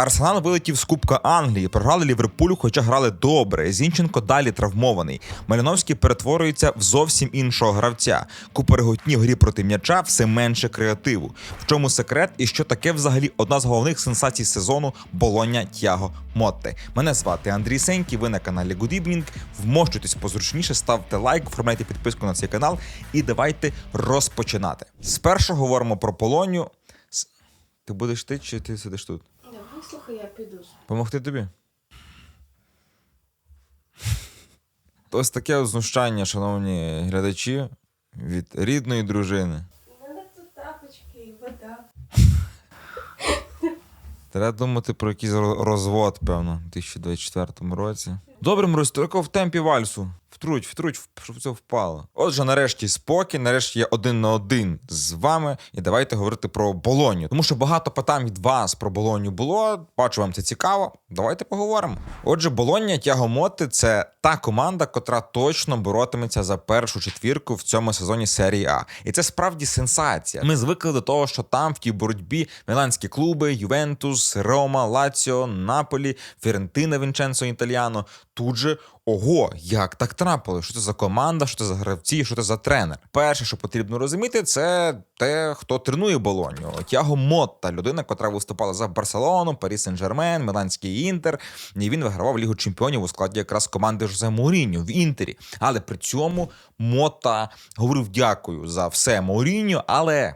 Арсенал вилетів з Кубка Англії, програли Ліверпулю, хоча грали добре. Зінченко далі травмований. Маліновський перетворюється в зовсім іншого гравця. Купа реготні в грі проти м'яча, все менше креативу. В чому секрет і що таке взагалі одна з головних сенсацій сезону Болоня Тяго Мотте. Мене звати Андрій Сенький. Ви на каналі Good Evening. Вмощуйтесь позручніше, ставте лайк, оформляйте підписку на цей канал і давайте розпочинати. Спершу говоримо про Полоню. Ти будеш ти чи ти сидиш тут? Да, вислухай, я піду. Помогти тобі? Ось таке знущання, шановні глядачі, від рідної дружини. У мене тут тапочки і вода. Треба думати про якийсь розвод, певно, у 2024 році. Добре, Мрусь, тільки в темпі вальсу. Втруть, втруть, щоб це впало. Отже, нарешті спокій, нарешті я один на один з вами. І давайте говорити про Болоню. Тому що багато питань від вас про Болоню було. Бачу, вам це цікаво. Давайте поговоримо. Отже, Болоння Тягомоти це та команда, котра точно боротиметься за першу четвірку в цьому сезоні серії А. І це справді сенсація. Ми звикли до того, що там в тій боротьбі міланські клуби, Ювентус, Рома, Лаціо, Наполі, Фірентина, Вінченцо Італіано. Тут же ого, як так трапилось? Що це за команда, що це за гравці, що це за тренер? Перше, що потрібно розуміти, це те, хто тренує Болоню. Тяго Мотта, людина, котра виступала за Барселону, Парі Сен-Жермен, Міланський Інтер. І він вигравав Лігу Чемпіонів у складі якраз команди Жозе Мауріньо в Інтері. Але при цьому Мотта говорив дякую за все Мауріньо, але.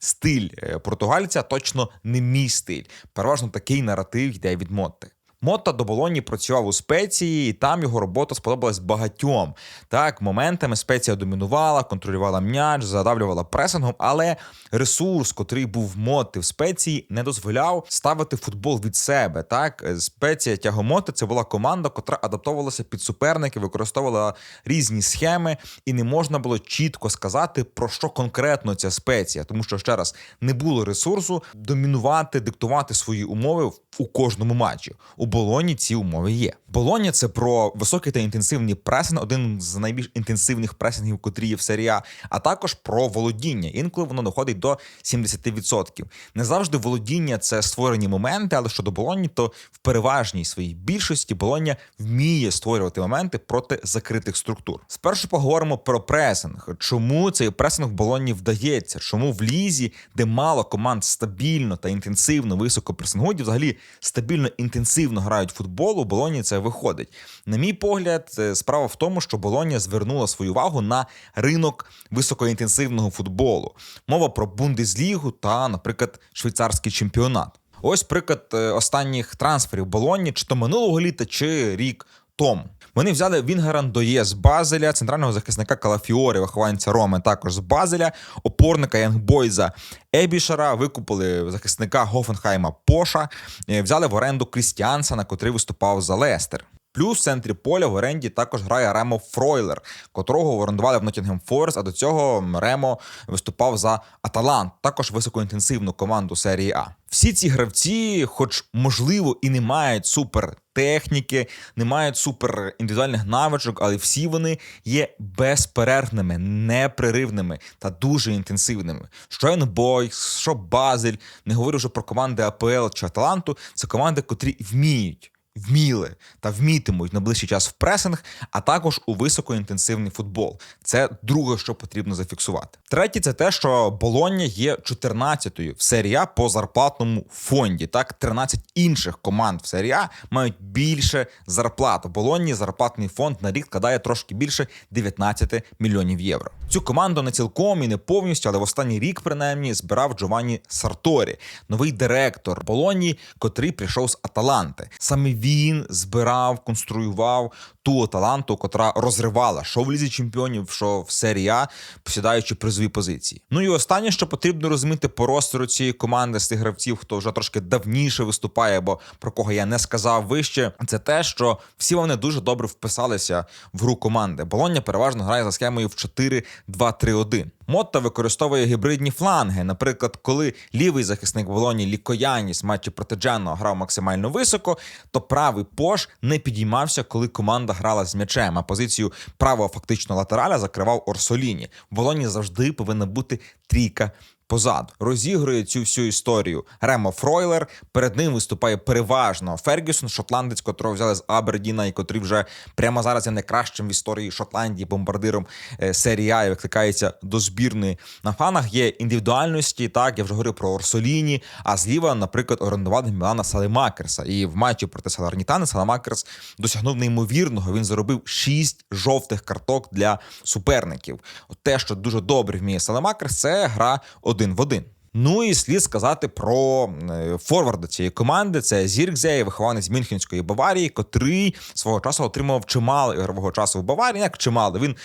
Стиль е, португальця точно не мій стиль. Переважно такий наратив йде від Мотти. Мотта до Болоні працював у спеції, і там його робота сподобалась багатьом. Так, моментами спеція домінувала, контролювала м'яч, задавлювала пресингом, але ресурс, котрий був Мотти в спеції, не дозволяв ставити футбол від себе. Так, спеція тягомоти це була команда, котра адаптовувалася під суперники, використовувала різні схеми, і не можна було чітко сказати, про що конкретно ця спеція, тому що ще раз не було ресурсу домінувати, диктувати свої умови у кожному матчі. У Болоні ці умови є. Болоня це про високий та інтенсивний пресинг, один з найбільш інтенсивних пресингів, котрі є в серії А, а також про володіння. Інколи воно доходить до 70%. Не завжди володіння це створені моменти, але щодо Болоні, то в переважній своїй більшості Болоня вміє створювати моменти проти закритих структур. Спершу поговоримо про пресинг. Чому цей пресинг в Болоні вдається? Чому в лізі, де мало команд стабільно та інтенсивно високо пресингують, взагалі стабільно інтенсивно грають в футбол, у Болоні це виходить. На мій погляд, е, справа в тому, що Болонія звернула свою увагу на ринок високоінтенсивного футболу. Мова про Бундеслігу та, наприклад, швейцарський чемпіонат. Ось приклад е, останніх трансферів Болоні, чи то минулого літа, чи рік тому. Вони взяли Вінгера Доє з Базеля, центрального захисника Калафіорі, вихованця Роми, також з Базеля, опорника Янгбойза Ебішара, викупили захисника Гофенхайма Поша, е, взяли в оренду Крістіансена, котрий виступав за Лестер. Плюс в центрі поля в оренді також грає Ремо Фройлер, котрого орендували в Ноттінгем Форес, а до цього Ремо виступав за Аталант, також високоінтенсивну команду серії А. Всі ці гравці, хоч можливо, і не мають супер техніки, не мають супер індивідуальних навичок, але всі вони є безперервними, непреривними та дуже інтенсивними. Що Енбойс, що Базель, не говорю вже про команди АПЛ чи Аталанту, це команди, котрі вміють вміли та вмітимуть на ближчий час в пресинг, а також у високоінтенсивний футбол. Це друге, що потрібно зафіксувати. Третє, це те, що Болоння є 14-ю в серії по зарплатному фонді. Так, 13 інших команд в серії мають більше зарплат. У Болонні зарплатний фонд на рік складає трошки більше 19 мільйонів євро. Цю команду не цілком і не повністю, але в останній рік принаймні збирав Джованні Сарторі, новий директор Болонії, котрий прийшов з Аталанти. Саме він збирав, конструював ту Аталанту, котра розривала що в лізі чемпіонів, що в серії А, посідаючи призові позиції. Ну і останнє, що потрібно розуміти по ростеру цієї команди з тих гравців, хто вже трошки давніше виступає, бо про кого я не сказав вище, це те, що всі вони дуже добре вписалися в гру команди. Болоння переважно грає за схемою в 4-2-3-1. Мотта використовує гібридні фланги. Наприклад, коли лівий захисник Болоні Лікояніс матчі проти Джано грав максимально високо, то правий пош не підіймався, коли команда грала з м'ячем. А позицію правого фактично латераля закривав Орсоліні. В Болоні завжди повинна бути трійка позаду. Розігрує цю всю історію Ремо Фройлер. Перед ним виступає переважно Фергюсон, шотландець, котрого взяли з Абердіна, і котрий вже прямо зараз є найкращим в історії Шотландії бомбардиром е, серії А і викликається до збірної. На фанах є індивідуальності. Так я вже говорив про Орсоліні. А зліва, наприклад, орендували Мілана Салемакерса. І в матчі проти Салернітани Салемакерс досягнув неймовірного. Він заробив шість жовтих карток для суперників. Те, що дуже добре вміє Салемакерс, це гра один в один. Ну і слід сказати про е, форварда цієї команди. Це Зіркзей, вихованець Мюнхенської Баварії, котрий свого часу отримав чимало ігрового часу в Баварії. Як чимало. Він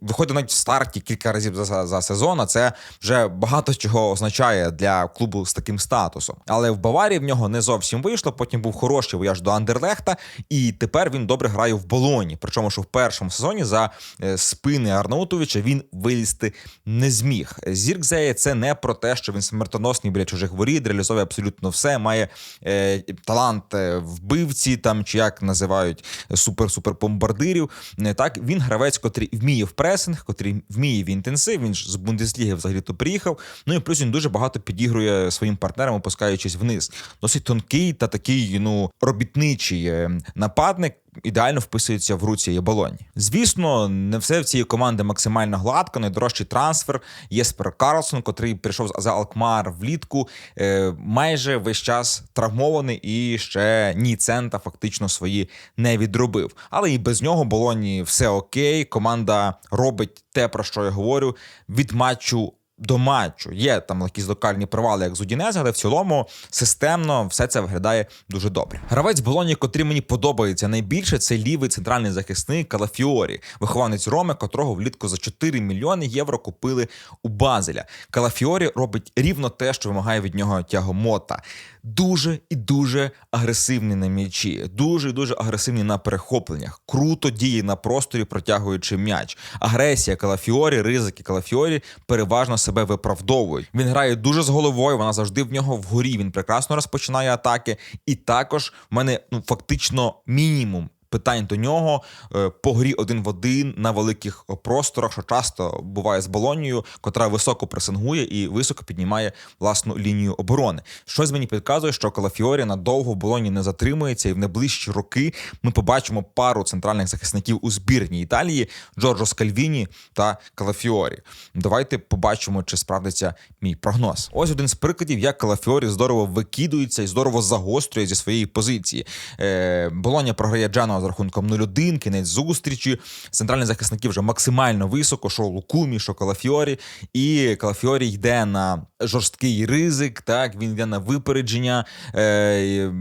виходить навіть в старті кілька разів за, за сезон. А це вже багато чого означає для клубу з таким статусом. Але в Баварії в нього не зовсім вийшло. Потім був хороший вояж до Андерлехта, і тепер він добре грає в Болоні. Причому, що в першому сезоні за е, спини Арнаутовича він вилізти не зміг. Зіркзеє це не про те, що він смертоносний біля чужих воріт, реалізовує абсолютно все. Має е, талант е, вбивці, там чи як називають супер-супер бомбардирів. Не так він гравець, котрий вміє в пресинг, котрий вміє в інтенсив. Він ж з Бундесліги взагалі то приїхав. Ну і плюс він дуже багато підігрує своїм партнерам, опускаючись вниз. Досить тонкий та такий, ну робітничий е, нападник. Ідеально вписується в руці і болоні. Звісно, не все в цієї команди максимально гладко. Найдорожчий трансфер. Єспер Карлсон, котрий прийшов за Алкмар влітку, е, майже весь час травмований і ще ні цента фактично свої не відробив. Але і без нього болоні все окей. Команда робить те, про що я говорю, від матчу до матчу. Є там якісь локальні провали, як з Удінеза, але в цілому системно все це виглядає дуже добре. Гравець Болоні, котрий мені подобається найбільше, це лівий центральний захисник Калафіорі, вихованець Роми, котрого влітку за 4 мільйони євро купили у Базеля. Калафіорі робить рівно те, що вимагає від нього тягомота. Дуже і дуже агресивний на м'ячі, дуже і дуже агресивний на перехопленнях. Круто діє на просторі, протягуючи м'яч. Агресія Калафіорі, ризики Калафіорі переважно себе виправдовують. Він грає дуже з головою, вона завжди в нього вгорі. Він прекрасно розпочинає атаки. І також в мене ну фактично мінімум. Питань до нього е, по грі один в один на великих просторах, що часто буває з Болонією, котра високо пресингує і високо піднімає власну лінію оборони. Щось мені підказує, що Калафіорі надовго в Болоні не затримується, і в найближчі роки ми побачимо пару центральних захисників у збірній Італії Джорджо Скальвіні та Калафіорі. Давайте побачимо, чи справдиться мій прогноз. Ось один з прикладів, як Калафіорі здорово викидується і здорово загострює зі своєї позиції. Е, Болоня програє Джано з рахунком 0-1, кінець зустрічі. Центральні захисники вже максимально високо, що Лукумі, що Калафіорі. І Калафіорі йде на жорсткий ризик. Так він йде на випередження, е,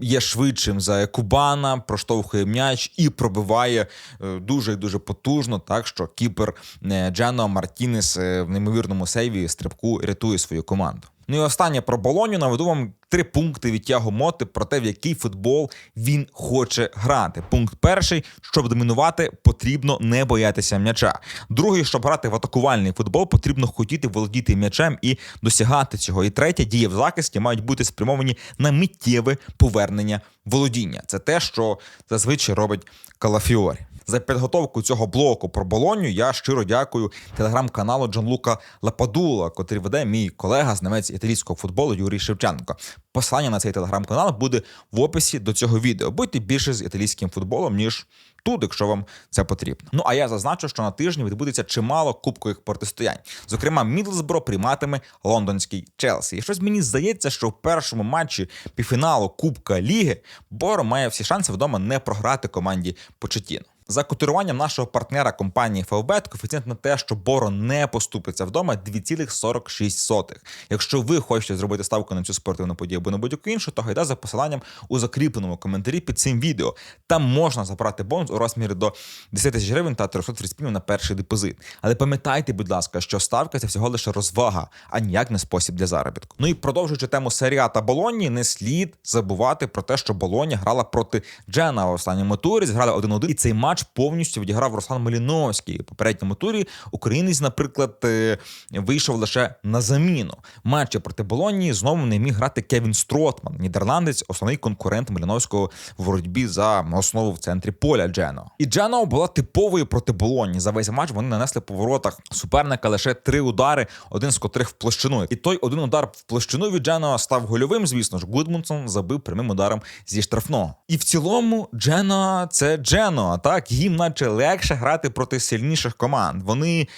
є швидшим за Кубана, проштовхує м'яч і пробиває е, дуже і дуже потужно. Так що кіпер е, Джано Мартінес е, в неймовірному сейві стрибку рятує свою команду. Ну і останнє про Болоню наведу вам три пункти від Тяго Моти про те, в який футбол він хоче грати. Пункт перший: щоб домінувати, потрібно не боятися м'яча. Другий, щоб грати в атакувальний футбол, потрібно хотіти володіти м'ячем і досягати цього. І третє, дії в захисті мають бути спрямовані на миттєве повернення володіння. Це те, що зазвичай робить Калафіорі. За підготовку цього блоку про Болоню я щиро дякую телеграм-каналу Джанлука Лападула, котрий веде мій колега з немець італійського футболу Юрій Шевченко. Посилання на цей телеграм-канал буде в описі до цього відео. Будьте більше з італійським футболом, ніж тут, якщо вам це потрібно. Ну а я зазначу, що на тижні відбудеться чимало кубкових протистоянь. Зокрема, Мідлсбро прийматиме лондонський Челсі. І щось мені здається, що в першому матчі півфіналу Кубка Ліги Боро має всі шанси вдома не програти команді Почетіно. За котируванням нашого партнера компанії Фавбет, коефіцієнт на те, що Боро не поступиться вдома 2,46. Якщо ви хочете зробити ставку на цю спортивну подію або на будь-яку іншу, то гайда за посиланням у закріпленому коментарі під цим відео. Там можна забрати бонус у розмірі до 10 тисяч гривень та 330 пінів на перший депозит. Але пам'ятайте, будь ласка, що ставка це всього лише розвага, а ніяк не спосіб для заробітку. Ну і продовжуючи тему серія та Болоні, не слід забувати про те, що Болоня грала проти Джена в останньому турі, зграли 1-1, і цей матч матч повністю відіграв Руслан Маліновський. У попередньому турі українець, наприклад, е, вийшов лише на заміну. Матчі проти Болонії знову не міг грати Кевін Стротман, нідерландець, основний конкурент Маліновського в боротьбі за основу в центрі поля Джено. І Джено була типовою проти Болоні. За весь матч вони нанесли по воротах суперника лише три удари, один з котрих в площину. І той один удар в площину від Джено став гольовим. Звісно ж, Гудмунсон забив прямим ударом зі штрафного. І в цілому Джено це Джено. Так їм наче легше грати проти сильніших команд. Вони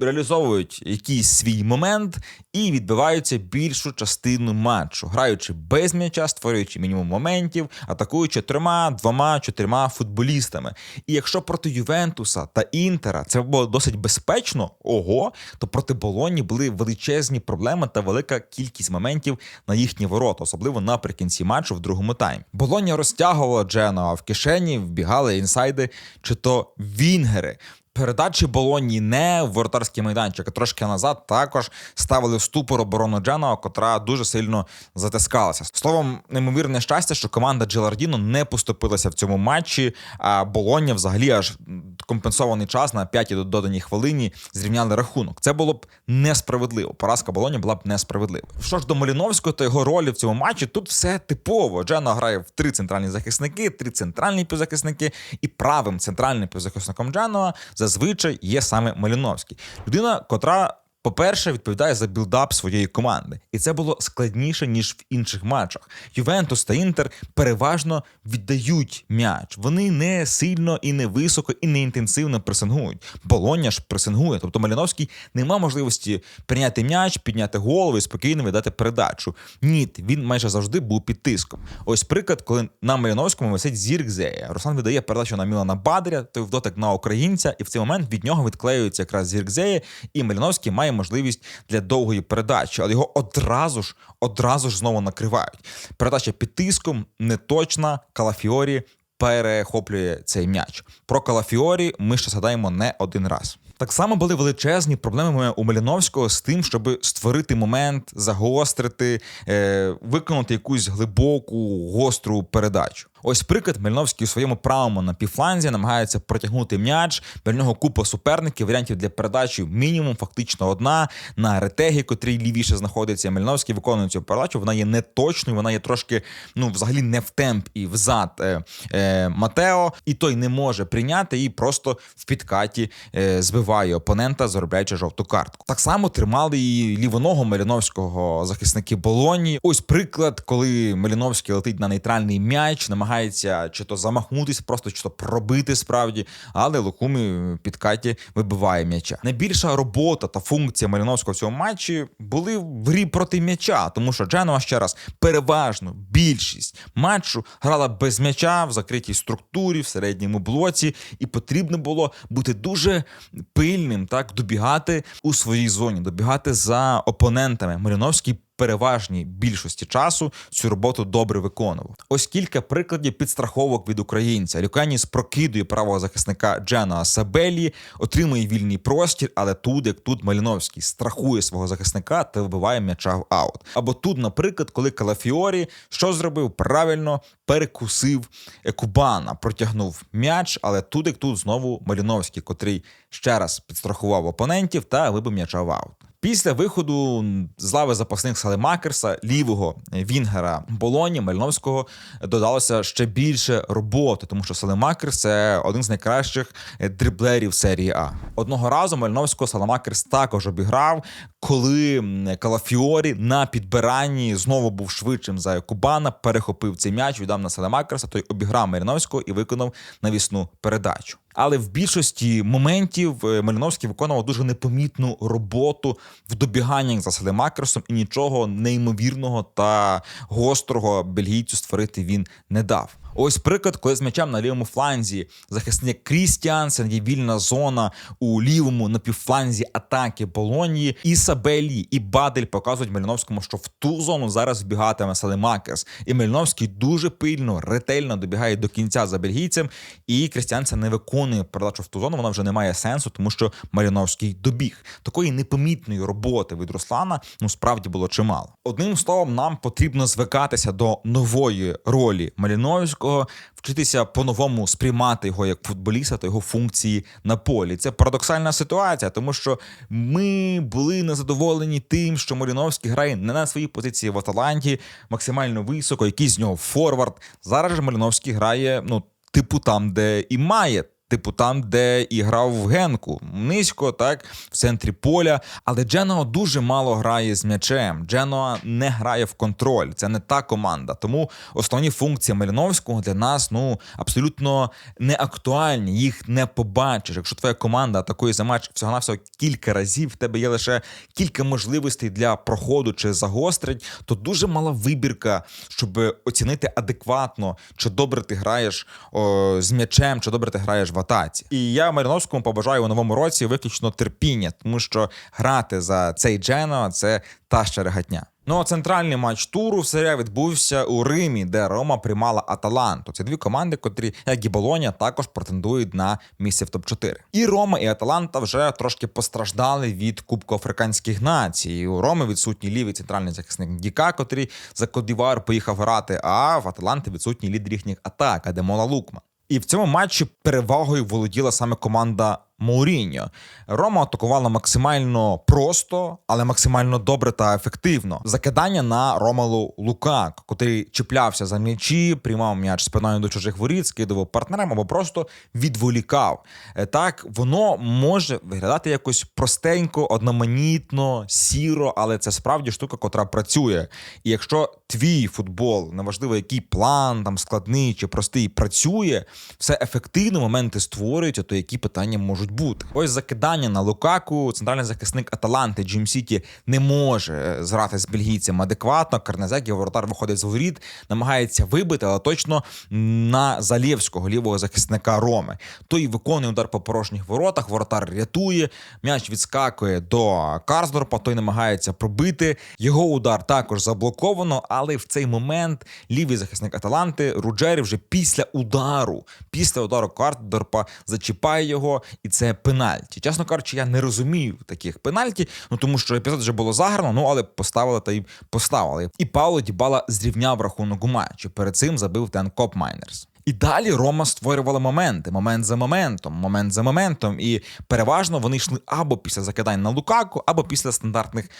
реалізовують якийсь свій момент і відбиваються більшу частину матчу, граючи без м'яча, створюючи мінімум моментів, атакуючи трьома, двома, чотирма футболістами. І якщо проти Ювентуса та Інтера це було досить безпечно, ого, то проти Болоні були величезні проблеми та велика кількість моментів на їхні ворота, особливо наприкінці матчу в другому таймі. Болоня розтягувала Джено, а в кишені вбігали інсайди чи то вінгери. Передачі Болоні не в воротарський майданчик, трошки назад також ставили в ступор оборону Дженова, котра дуже сильно затискалася. Словом, неймовірне щастя, що команда Джелардіно не поступилася в цьому матчі. А Болоня взагалі аж компенсований час на п'ятій доданій хвилині зрівняли рахунок. Це було б несправедливо. Поразка Болоні була б несправедлива. Що ж до Маліновського та його ролі в цьому матчі, тут все типово. Джено грає в три центральні захисники, три центральні півзахисники, і правим центральним півзахисником Дженова зазвичай є саме Маліновський. Людина, котра. По-перше, відповідає за білдап своєї команди, і це було складніше ніж в інших матчах. Ювентус та Інтер переважно віддають м'яч. Вони не сильно і не високо, і не інтенсивно пресингують. Болоня ж пресингує. Тобто Маліновський не мав можливості прийняти м'яч, підняти голову і спокійно видати передачу. Ні, він майже завжди був під тиском. Ось приклад, коли на Маліновському висить Зіркзея. Руслан видає передачу на Мілана Бадря, той вдотик на українця, і в цей момент від нього відклеюється якраз Зіркзея, і Маліновський має можливість для довгої передачі, але його одразу ж одразу ж знову накривають. Передача під тиском неточна, Калафіорі перехоплює цей м'яч. Про Калафіорі ми ще згадаємо не один раз. Так само були величезні проблеми у Маліновського з тим, щоб створити момент, загострити, е, виконати якусь глибоку гостру передачу. Ось приклад Мельновський у своєму правому на півфланзі намагається протягнути м'яч. Біля нього купа суперників, варіантів для передачі мінімум, фактично одна. На ретегі, котрий лівіше знаходиться. Мельновський виконує цю передачу. Вона є неточною, вона є трошки, ну, взагалі не в темп і взад е, е, Матео, і той не може прийняти і просто в підкаті е, збиває опонента, заробляючи жовту картку. Так само тримали і лівоного Маліновського захисники Болоні. Ось приклад, коли Маліновський летить на нейтральний м'яч, намагається чи то замахнутись, просто чи то пробити справді, але Лукумі в підкаті вибиває м'яча. Найбільша робота та функція Маліновського в цьому матчі були в грі проти м'яча, тому що Дженова ще раз переважно більшість матчу грала без м'яча в закритій структурі, в середньому блоці, і потрібно було бути дуже пильним, так добігати у своїй зоні, добігати за опонентами. Маліновський переважній більшості часу цю роботу добре виконував. Ось кілька прикладів підстраховок від українця. Люканіс прокидує правого захисника Джена Сабелі, отримує вільний простір, але тут, як тут Маліновський страхує свого захисника та вибиває м'яча в аут. Або тут, наприклад, коли Калафіорі що зробив правильно, перекусив Кубана, протягнув м'яч, але тут, як тут знову Маліновський, котрий ще раз підстрахував опонентів та вибив м'яча в аут. Після виходу з лави запасних Салемакерса, лівого Вінгера Болоні, Мальновського додалося ще більше роботи, тому що Салемакерс це один з найкращих дриблерів серії А. Одного разу Мальновського Салемакерс також обіграв, коли Калафіорі на підбиранні знову був швидшим за Кубана, перехопив цей м'яч, віддав на Салемакерса, той обіграв Мальновського і виконав навісну передачу. Але в більшості моментів е, Маліновський виконував дуже непомітну роботу в добіганнях за Селемакерсом, і нічого неймовірного та гострого бельгійцю створити він не дав. Ось приклад, коли з м'ячем на лівому фланзі захисник Крістіансен є вільна зона у лівому напівфланзі атаки Болонії. І Сабелі, і Бадель показують Мельновському, що в ту зону зараз вбігатиме Салемакерс. І Мельновський дуже пильно, ретельно добігає до кінця за бельгійцем. І Крістіансен не виконує передачу в ту зону. Вона вже не має сенсу, тому що Маліновський добіг. Такої непомітної роботи від Руслана ну справді було чимало. Одним словом, нам потрібно звикатися до нової ролі Маліновського. Малиновського, вчитися по-новому сприймати його як футболіста та його функції на полі. Це парадоксальна ситуація, тому що ми були незадоволені тим, що Малиновський грає не на своїй позиції в Аталанті, максимально високо, який з нього форвард. Зараз же Маліновський грає, ну, типу, там, де і має. Типу там, де і грав в Генку, низько, так, в центрі поля. Але Дженоа дуже мало грає з м'ячем. Дженоа не грає в контроль. Це не та команда. Тому основні функції Маліновського для нас ну абсолютно не актуальні. Їх не побачиш. Якщо твоя команда атакує за матч всього навсього кілька разів, в тебе є лише кілька можливостей для проходу чи загострень, то дуже мала вибірка, щоб оцінити адекватно, чи добре ти граєш о, з м'ячем, чи добре ти граєш в атаці. І я Маріновському побажаю у новому році виключно терпіння, тому що грати за цей Джено це та ще регатня. Ну а центральний матч туру в серія відбувся у Римі, де Рома приймала Аталанту. Це дві команди, котрі, як і Болоня, також претендують на місце в топ-4. І Рома, і Аталанта вже трошки постраждали від Кубку африканських націй. У Роми відсутній лівий центральний захисник Діка, котрий за Кодівар поїхав грати. А в Аталанти відсутній лідер їхніх атак, Адемола Лукман. І в цьому матчі перевагою володіла саме команда Мауріньо. Рома атакувала максимально просто, але максимально добре та ефективно. Закидання на Ромалу Лукак, котрий чіплявся за м'ячі, приймав м'яч спиною до чужих воріт, скидував партнерам або просто відволікав. Е, Так воно може виглядати якось простенько, одноманітно, сіро, але це справді штука, котра працює. І якщо твій футбол, неважливо який план, там складний чи простий, працює, все ефективно, моменти створюються, то які питання можуть бути? Ось закидання на Лукаку, центральний захисник Аталанти Джим Сіті не може е, зграти з бельгійцем адекватно. Карнезек, воротар виходить з воріт, намагається вибити, але точно на Залєвського лівого захисника Роми. Той виконує удар по порожніх воротах, воротар рятує, м'яч відскакує до Карсдорпа, той намагається пробити. Його удар також заблоковано, але в цей момент лівий захисник Аталанти Руджері вже після удару, після удару Карсдорпа зачіпає його, і це пенальті. Чесно кажучи, я не розумію таких пенальті, ну тому що епізод вже було заграно, ну але поставили та й поставили. І Пауло Дібала зрівняв рахунок у матчі. Перед цим забив Тен Коп Майнерс. І далі Рома створювала моменти, момент за моментом, момент за моментом. І переважно вони йшли або після закидань на Лукаку, або після стандартних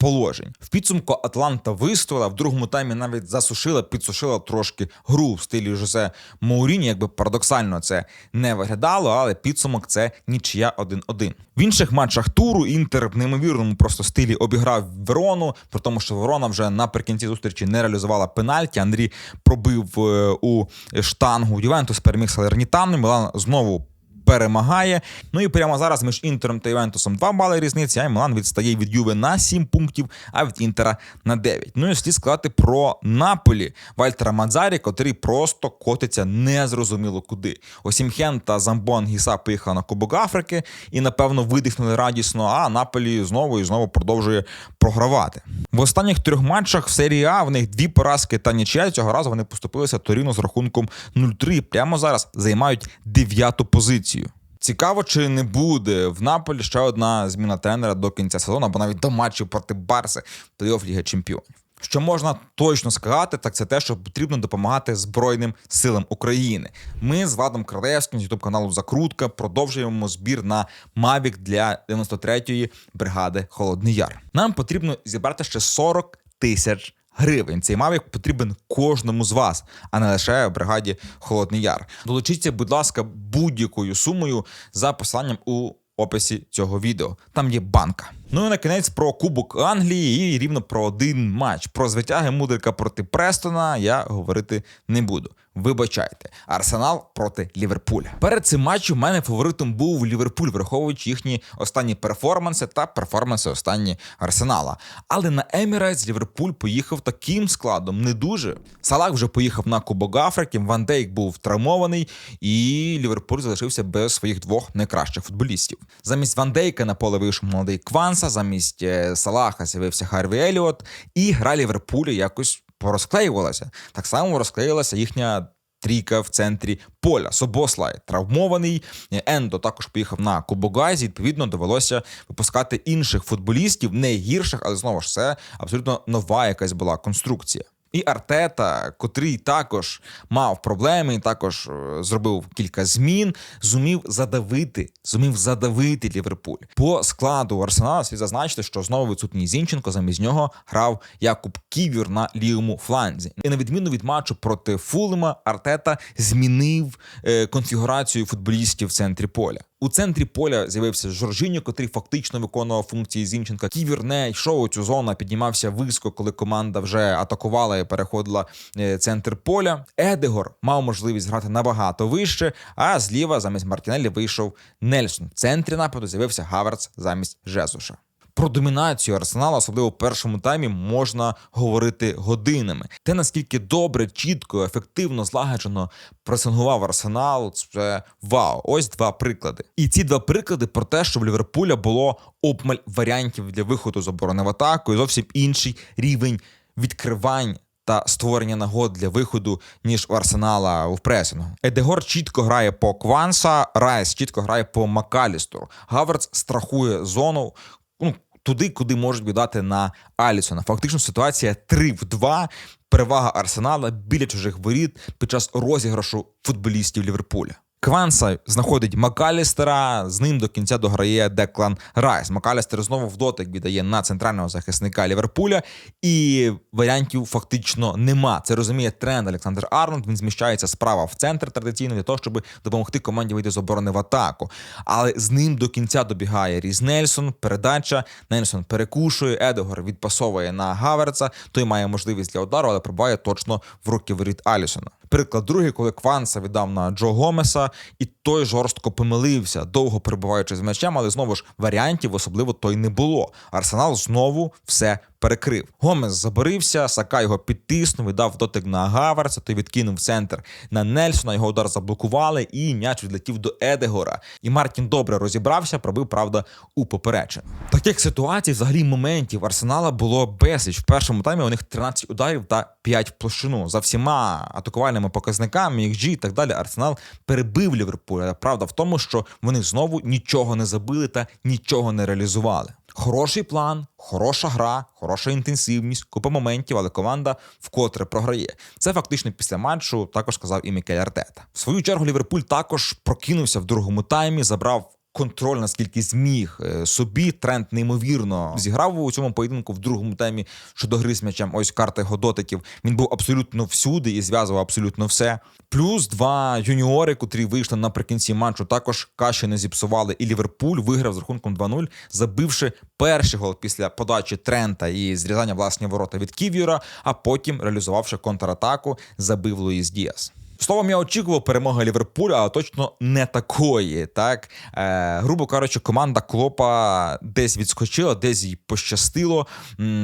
положень. В підсумку Атланта вистояла, в другому таймі навіть засушила, підсушила трошки гру в стилі Жосе Мауріні. Якби парадоксально це не виглядало, але підсумок це нічия 1-1. В інших матчах туру Інтер в неймовірному просто стилі обіграв Верону, при тому, що Верона вже наприкінці зустрічі не реалізувала пенальті. Андрій пробив е, у штангу Ювентус, переміг Салернітану. Мілан знову перемагає. Ну і прямо зараз між Інтером та Ювентусом 2 бали різниця, а Мілан відстає від Юве на 7 пунктів, а від Інтера на 9. Ну і слід сказати про Наполі Вальтера Мадзарі, котрий просто котиться незрозуміло куди. Осімхен та Замбон Гіса поїхали на Кубок Африки і, напевно, видихнули радісно, а Наполі знову і знову продовжує програвати. В останніх трьох матчах в серії А в них дві поразки та нічия. Цього разу вони поступилися Торіно з рахунком 0-3. Прямо зараз займають дев'яту позицію. Цікаво, чи не буде в Наполі ще одна зміна тренера до кінця сезону, або навіть до матчів проти Барси плей-офф Ліги Чемпіонів. Що можна точно сказати, так це те, що потрібно допомагати Збройним силам України. Ми з Владом Кралевським з ютуб каналу Закрутка продовжуємо збір на Мавік для 93-ї бригади Холодний Яр. Нам потрібно зібрати ще 40 тисяч гривень. Цей Мавік потрібен кожному з вас, а не лише бригаді Холодний Яр. Долучіться, будь ласка, будь-якою сумою за посиланням у описі цього відео. Там є банка. Ну і на кінець про Кубок Англії і рівно про один матч. Про звитяги Мудрика проти Престона я говорити не буду. Вибачайте, Арсенал проти Ліверпуля. Перед цим матчем в мене фаворитом був Ліверпуль, враховуючи їхні останні перформанси та перформанси останні Арсенала. Але на Емірейтс Ліверпуль поїхав таким складом, не дуже. Салах вже поїхав на Кубок Африки, Ван Дейк був травмований, і Ліверпуль залишився без своїх двох найкращих футболістів. Замість Ван Дейка на поле вийшов молодий Кванса, замість е, Салаха з'явився Харві Еліот, і гра Ліверпулю якось порозклеювалася. Так само розклеїлася їхня. Трійка в центрі поля. Собослай травмований. Ендо також поїхав на Кубогазі. Відповідно, довелося випускати інших футболістів, не гірших, але знову ж це абсолютно нова якась була конструкція. І Артета, котрий також мав проблеми, також е, зробив кілька змін, зумів задавити, зумів задавити Ліверпуль. По складу Арсенала слід зазначити, що знову відсутній Зінченко, замість нього грав Якуб Ківір на лівому фланзі. І на відміну від матчу проти Фулема, Артета змінив е, конфігурацію футболістів в центрі поля. У центрі поля з'явився Жоржиньо, котрий фактично виконував функції Зінченка. Ківір не йшов у цю зону, піднімався високо, коли команда вже атакувала і переходила е, центр поля. Едегор мав можливість грати набагато вище. А зліва замість Мартінелі вийшов Нельсон. В центрі нападу з'явився Гаверц замість Жезуша. Про домінацію Арсенала, особливо в першому таймі, можна говорити годинами. Те, наскільки добре, чітко, ефективно, злагоджено пресингував Арсенал, це вау. Ось два приклади. І ці два приклади про те, що в Ліверпуля було обмаль варіантів для виходу з оборони в атаку і зовсім інший рівень відкривань. Та створення нагод для виходу ніж у Арсенала в пресингу. Едегор чітко грає по Кванса, Райс чітко грає по Макалістеру. Гаверц страхує зону. Ну, туди, куди можуть віддати на Алісона. Фактично ситуація 3 в 2. Перевага Арсенала біля чужих воріт під час розіграшу футболістів Ліверпуля. Кванса знаходить Макалістера, з ним до кінця дограє Деклан Райс. Макалістер знову в дотик віддає на центрального захисника Ліверпуля, і варіантів фактично нема. Це розуміє тренд Олександр Арнольд. Він зміщається справа в центр традиційно для того, щоб допомогти команді вийти з оборони в атаку. Але з ним до кінця добігає Різ Нельсон. Передача Нельсон перекушує. Едегор відпасовує на Гаверца. Той має можливість для удару, але пробиває точно в руки воріт Алісона. Приклад другий, коли Кванса віддав на Джо Гомеса, і той жорстко помилився, довго перебуваючи з м'ячем, але знову ж варіантів особливо той не було. Арсенал знову все перекрив. Гомес заборився, Сака його підтиснув, віддав дотик на Гаверса, той відкинув центр на Нельсона. Його удар заблокували, і м'яч відлетів до Едегора. І Мартін добре розібрався, пробив, правда, у поперечину. Таких ситуацій, взагалі, моментів Арсенала було безліч. В першому таймі у них 13 ударів та 5 в площину. За всіма атакувальними показниками, XG і так далі, Арсенал перебив Ліверпуль. Але Правда в тому, що вони знову нічого не забили та нічого не реалізували. Хороший план, хороша гра, хороша інтенсивність, купа моментів, але команда вкотре програє. Це фактично після матчу також сказав і Мікель Артета. В свою чергу Ліверпуль також прокинувся в другому таймі, забрав. Контроль наскільки зміг е, собі тренд неймовірно зіграв у цьому поєдинку в другому таймі щодо гри з м'ячем. Ось карти його дотиків. Він був абсолютно всюди і зв'язував абсолютно все. Плюс два юніори, котрі вийшли наприкінці матчу, також каші не зіпсували. І Ліверпуль виграв з рахунком 2-0, забивши перший гол після подачі Трента і зрізання власні ворота від Ків'юра, а потім реалізувавши контратаку, забив Луїс Діас. Словом, я очікував перемоги Ліверпуля, але точно не такої. Так, е, грубо кажучи, команда Клопа десь відскочила, десь їй пощастило.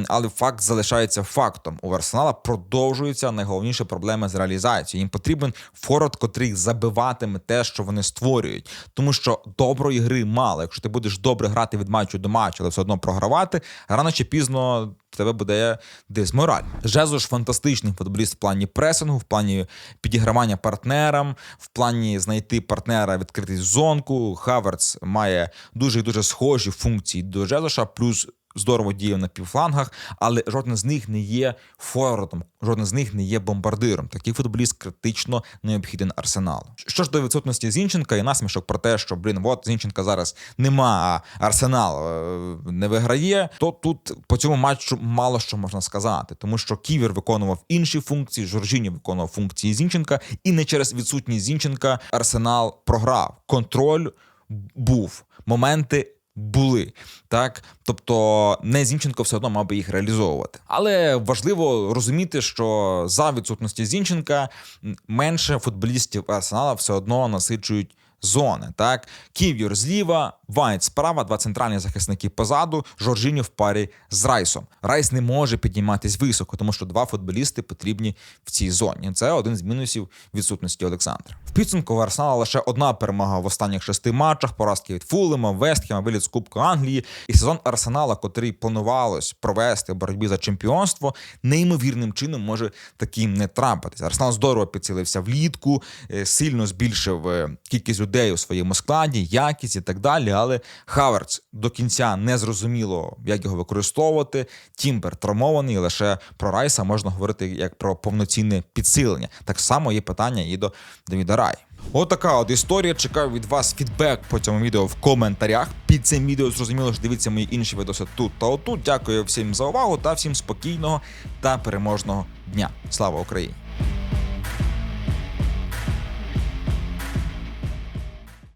Але факт залишається фактом. У Арсенала продовжуються найголовніші проблеми з реалізацією. Їм потрібен форвард, котрий забиватиме те, що вони створюють. Тому що доброї гри мало. Якщо ти будеш добре грати від матчу до матчу, але все одно програвати, рано чи пізно. Тебе буде десь Жезу ж фантастичний футболіст в плані пресингу, в плані підігравання партнерам, в плані знайти партнера, відкритись зонку. Хаверц має дуже дуже схожі функції до Жезуша, плюс здорово діє на півфлангах, але жоден з них не є форвардом, жоден з них не є бомбардиром. Такий футболіст критично необхіден арсеналу. Що ж до відсутності Зінченка і насмішок про те, що блін, от Зінченка зараз нема, а арсенал е, не виграє, то тут по цьому матчу мало що можна сказати, тому що Ківір виконував інші функції, Жоржіні виконував функції Зінченка, і не через відсутність Зінченка арсенал програв. Контроль був, моменти були так. Тобто не Зінченко все одно мав би їх реалізовувати. Але важливо розуміти, що за відсутності Зінченка менше футболістів Арсенала все одно насичують. Зони, так, Ків'юр зліва, Вайт справа, два центральні захисники позаду, Жоржиньо в парі з Райсом. Райс не може підніматись високо, тому що два футболісти потрібні в цій зоні. Це один з мінусів відсутності Олександра. В підсумку в Арсенала лише одна перемога в останніх шести матчах, поразки від Фулема, Вестхема, виліт з Кубку Англії. І сезон Арсенала, котрий планувалось провести в боротьбі за чемпіонство, неймовірним чином може таким не трапитись. Арсенал здорово підцілився влітку, е, сильно збільшив е, кількість людей у своєму складі, якість і так далі. Ідеали. Хаверц до кінця не зрозуміло, як його використовувати. Тімбер травмований. Лише про Райса можна говорити як про повноцінне підсилення. Так само є питання і до Давіда Рай. Отака от історія. Чекаю від вас фідбек по цьому відео в коментарях. Під цим відео зрозуміло ж дивіться мої інші відоси тут та отут. Дякую всім за увагу та всім спокійного та переможного дня. Слава Україні!